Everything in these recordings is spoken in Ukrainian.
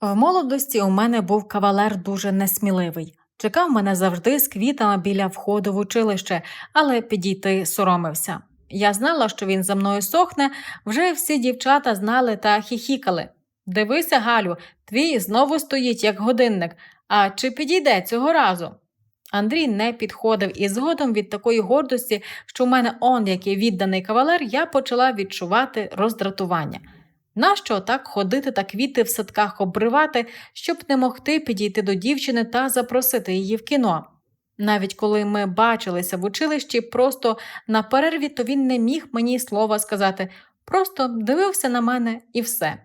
В молодості у мене був кавалер дуже несміливий. Чекав мене завжди з квітами біля входу в училище, але підійти соромився. Я знала, що він за мною сохне, вже всі дівчата знали та хіхікали. Дивися, Галю, твій знову стоїть як годинник. А чи підійде цього разу? Андрій не підходив, і згодом від такої гордості, що в мене он який відданий кавалер, я почала відчувати роздратування. Нащо так ходити та квіти в садках обривати, щоб не могти підійти до дівчини та запросити її в кіно? Навіть коли ми бачилися в училищі просто на перерві, то він не міг мені слова сказати, просто дивився на мене і все.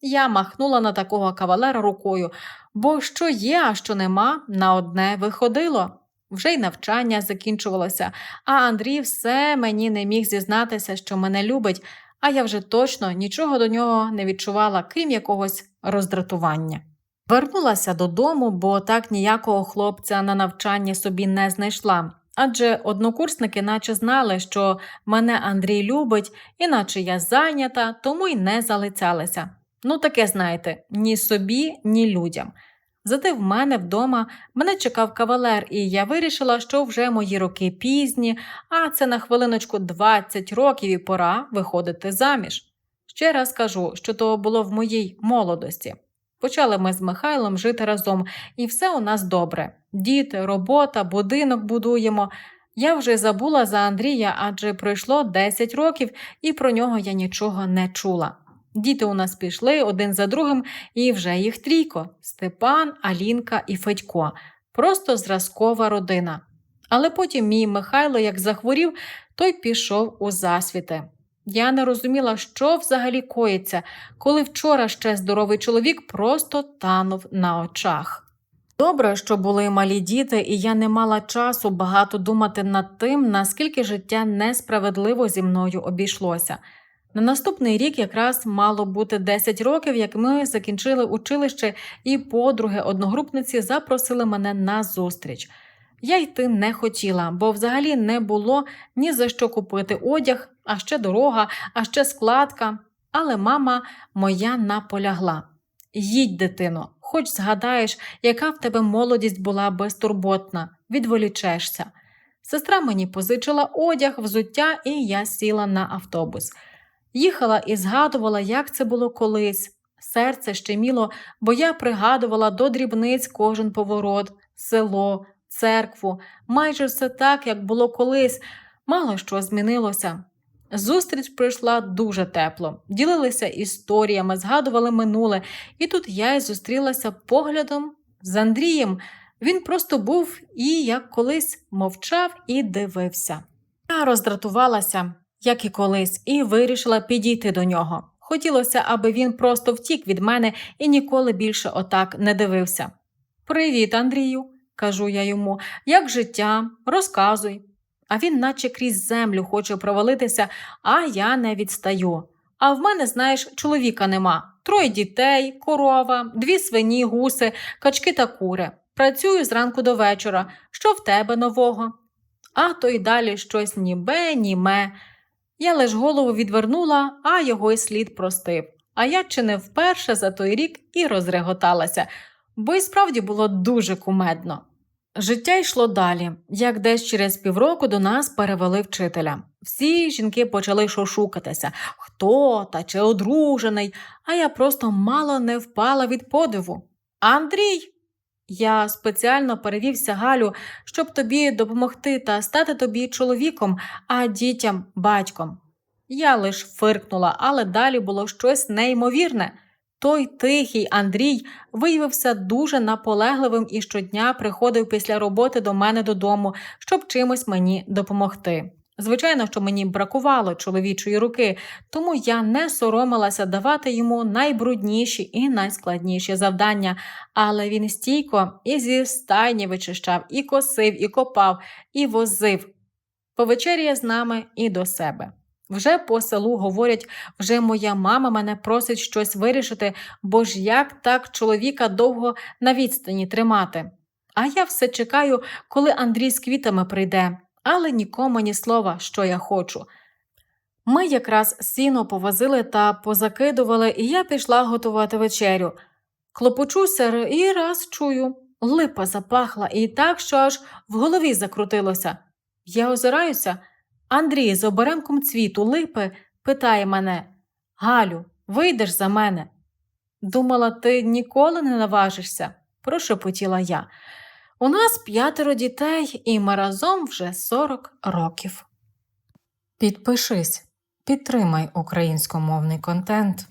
Я махнула на такого кавалера рукою, бо що є, а що нема, на одне виходило. Вже й навчання закінчувалося, а Андрій все мені не міг зізнатися, що мене любить, а я вже точно нічого до нього не відчувала, крім якогось роздратування. Вернулася додому, бо так ніякого хлопця на навчання собі не знайшла. Адже однокурсники наче знали, що мене Андрій любить, іначе я зайнята, тому й не залицялися. Ну, таке знаєте, ні собі, ні людям. Зате в мене вдома мене чекав кавалер, і я вирішила, що вже мої роки пізні, а це на хвилиночку 20 років і пора виходити заміж. Ще раз кажу, що то було в моїй молодості. Почали ми з Михайлом жити разом, і все у нас добре. Діти, робота, будинок будуємо. Я вже забула за Андрія, адже пройшло 10 років, і про нього я нічого не чула. Діти у нас пішли один за другим, і вже їх трійко Степан, Алінка і Федько. Просто зразкова родина. Але потім мій Михайло, як захворів, той пішов у засвіти. Я не розуміла, що взагалі коїться, коли вчора ще здоровий чоловік просто танув на очах. Добре, що були малі діти, і я не мала часу багато думати над тим, наскільки життя несправедливо зі мною обійшлося. На наступний рік якраз мало бути 10 років, як ми закінчили училище, і подруги одногрупниці запросили мене на зустріч. Я йти не хотіла, бо взагалі не було ні за що купити одяг, а ще дорога, а ще складка. Але мама моя наполягла. Їдь, дитино, хоч згадаєш, яка в тебе молодість була безтурботна, відволічешся. Сестра мені позичила одяг, взуття, і я сіла на автобус. Їхала і згадувала, як це було колись. Серце щеміло, бо я пригадувала до дрібниць кожен поворот, село, церкву, майже все так, як було колись, мало що змінилося. Зустріч пройшла дуже тепло, ділилися історіями, згадували минуле, і тут я й зустрілася поглядом з Андрієм. Він просто був і, як колись, мовчав і дивився. Я роздратувалася, як і колись, і вирішила підійти до нього. Хотілося, аби він просто втік від мене і ніколи більше отак не дивився. Привіт, Андрію, кажу я йому, як життя, розказуй. А він, наче крізь землю, хоче провалитися, а я не відстаю. А в мене, знаєш, чоловіка нема. Троє дітей, корова, дві свині, гуси, качки та кури. Працюю зранку до вечора. Що в тебе нового? А то й далі щось ні бе, ні ме. Я лиш голову відвернула, а його й слід простив. А я чи не вперше за той рік і розреготалася, бо й справді було дуже кумедно. Життя йшло далі, як десь через півроку до нас перевели вчителя. Всі жінки почали шошукатися, хто та чи одружений, а я просто мало не впала від подиву. Андрій! Я спеціально перевівся Галю, щоб тобі допомогти та стати тобі чоловіком, а дітям батьком. Я лиш фиркнула, але далі було щось неймовірне. Той тихий Андрій виявився дуже наполегливим і щодня приходив після роботи до мене додому, щоб чимось мені допомогти. Звичайно, що мені бракувало чоловічої руки, тому я не соромилася давати йому найбрудніші і найскладніші завдання, але він стійко і зі стайні вичищав, і косив, і копав, і возив. Повечеряє з нами і до себе. Вже по селу говорять, вже моя мама мене просить щось вирішити, бо ж як так чоловіка довго на відстані тримати. А я все чекаю, коли Андрій з квітами прийде, але нікому ні слова, що я хочу. Ми якраз сіно повозили та позакидували, і я пішла готувати вечерю. Клопочуся і раз чую. Липа запахла і так, що аж в голові закрутилося. Я озираюся. Андрій з оберемком цвіту липи питає мене Галю, вийдеш за мене? Думала, ти ніколи не наважишся, прошепотіла я. У нас п'ятеро дітей, і ми разом вже 40 років. Підпишись, підтримай українськомовний контент.